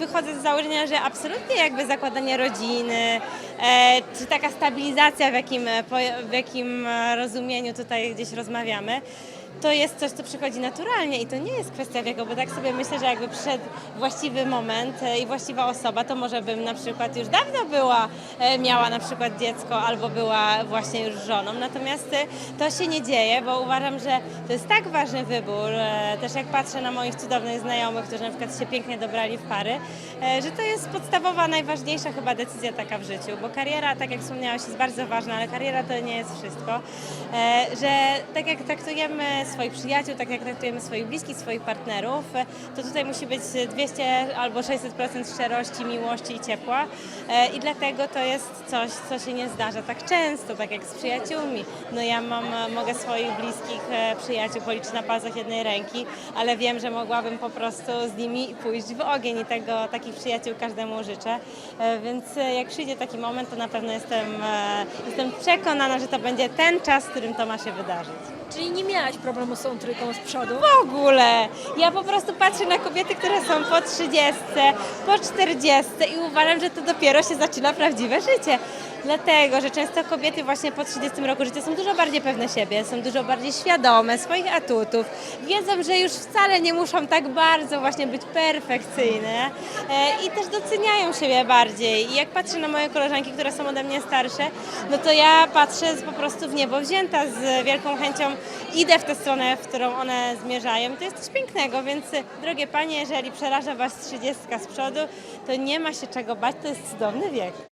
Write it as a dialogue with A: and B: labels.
A: wychodzę z założenia, że absolutnie jakby zakładanie rodziny, e, czy taka stabilizacja, w jakim, e, w jakim e, rozumieniu tutaj gdzieś rozmawiamy, to jest coś, co przychodzi naturalnie i to nie jest kwestia wieku, bo tak sobie myślę, że jakby przyszedł właściwy moment e, i właściwa osoba, to może bym na przykład już dawno była, e, miała na przykład dziecko albo była właśnie już żoną. Natomiast e, to się nie dzieje, bo uważam, że to jest tak ważny wybór, też jak patrzę na moich cudownych znajomych, którzy na przykład się pięknie dobrali w pary, że to jest podstawowa, najważniejsza chyba decyzja taka w życiu, bo kariera, tak jak wspomniałaś, jest bardzo ważna, ale kariera to nie jest wszystko, że tak jak traktujemy swoich przyjaciół, tak jak traktujemy swoich bliskich, swoich partnerów, e, to tutaj musi być 200 albo 600% szczerości, miłości i ciepła e, i dlatego to jest coś, co się nie zdarza tak często, tak jak z przyjaciółmi. No ja mam, e, mogę swoich bliskich przyjaciół policzyć na palcach jednej ręki, ale wiem, że mogłabym po prostu z nimi pójść w ogień i tego, takich przyjaciół każdemu życzę, więc jak przyjdzie taki moment, to na pewno jestem, jestem przekonana, że to będzie ten czas, w którym to ma się wydarzyć.
B: Czyli nie miałaś problemu z tą trójką z przodu?
A: W ogóle. Ja po prostu patrzę na kobiety, które są po 30, po 40 i uważam, że to dopiero się zaczyna prawdziwe życie. Dlatego, że często kobiety właśnie po 30 roku życia są dużo bardziej pewne siebie, są dużo bardziej świadome swoich atutów, wiedzą, że już wcale nie muszą tak bardzo właśnie być perfekcyjne e, i też doceniają siebie bardziej. I jak patrzę na moje koleżanki, które są ode mnie starsze, no to ja patrzę po prostu w niebo wzięta z wielką chęcią idę w tę stronę, w którą one zmierzają. To jest coś pięknego, więc e, drogie panie, jeżeli przeraża was 30 z przodu, to nie ma się czego bać, to jest cudowny wiek.